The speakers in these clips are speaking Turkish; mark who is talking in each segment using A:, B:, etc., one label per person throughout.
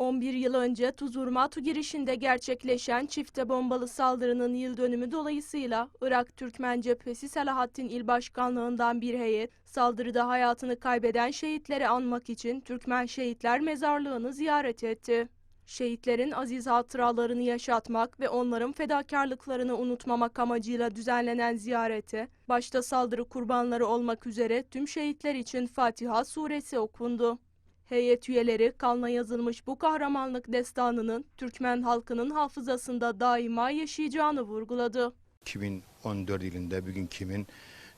A: 11 yıl önce Tuzurmatu girişinde gerçekleşen çifte bombalı saldırının yıl dönümü dolayısıyla Irak Türkmen Cephesi Selahattin İl Başkanlığından bir heyet saldırıda hayatını kaybeden şehitleri anmak için Türkmen Şehitler Mezarlığı'nı ziyaret etti. Şehitlerin aziz hatıralarını yaşatmak ve onların fedakarlıklarını unutmamak amacıyla düzenlenen ziyarete, başta saldırı kurbanları olmak üzere tüm şehitler için Fatiha suresi okundu. Heyet üyeleri kanla yazılmış bu kahramanlık destanının Türkmen halkının hafızasında daima yaşayacağını vurguladı.
B: 2014 yılında bugün kimin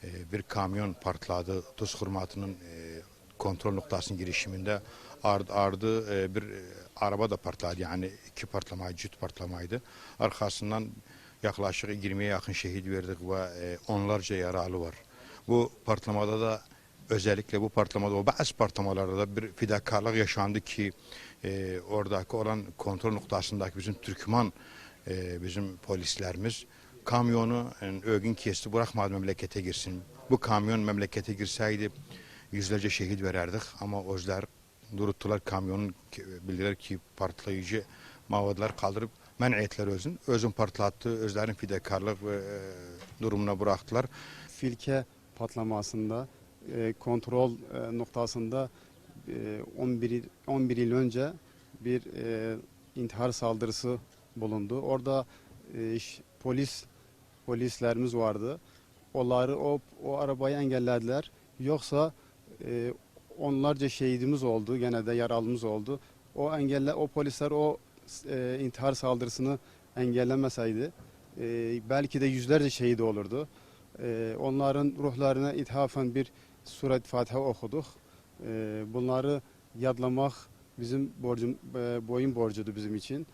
B: e, bir kamyon partladı Tuz Hurmatı'nın e, kontrol noktasının girişiminde ardı, ardı e, bir araba da partladı yani iki patlamaydı, cüt patlamaydı. Arkasından yaklaşık 20'ye yakın şehit verdik ve onlarca yaralı var. Bu patlamada da özellikle bu patlamada o bazı patlamalarda da bir fidakarlık yaşandı ki e, oradaki olan kontrol noktasındaki bizim Türkmen e, bizim polislerimiz kamyonu yani ögün kesti bırakmadı memlekete girsin. Bu kamyon memlekete girseydi yüzlerce şehit vererdik ama özler duruttular kamyonun bildiler ki partlayıcı mavadlar kaldırıp men ettiler özün. Özün partlattı, özlerin fidakarlık e, durumuna bıraktılar.
C: Filke patlamasında e, kontrol e, noktasında e, 11, yıl- 11 yıl önce bir e, intihar saldırısı bulundu. Orada polis polislerimiz vardı. Onları o, o arabayı engellediler. Yoksa onlarca şehidimiz oldu. Gene de yaralımız oldu. O engelle o polisler o intihar saldırısını engellemeseydi belki de yüzlerce şehit olurdu. Onların ruhlarına ithafen bir suret Fatiha okuduk. E, bunları yadlamak bizim borcum, e, boyun borcudu bizim için.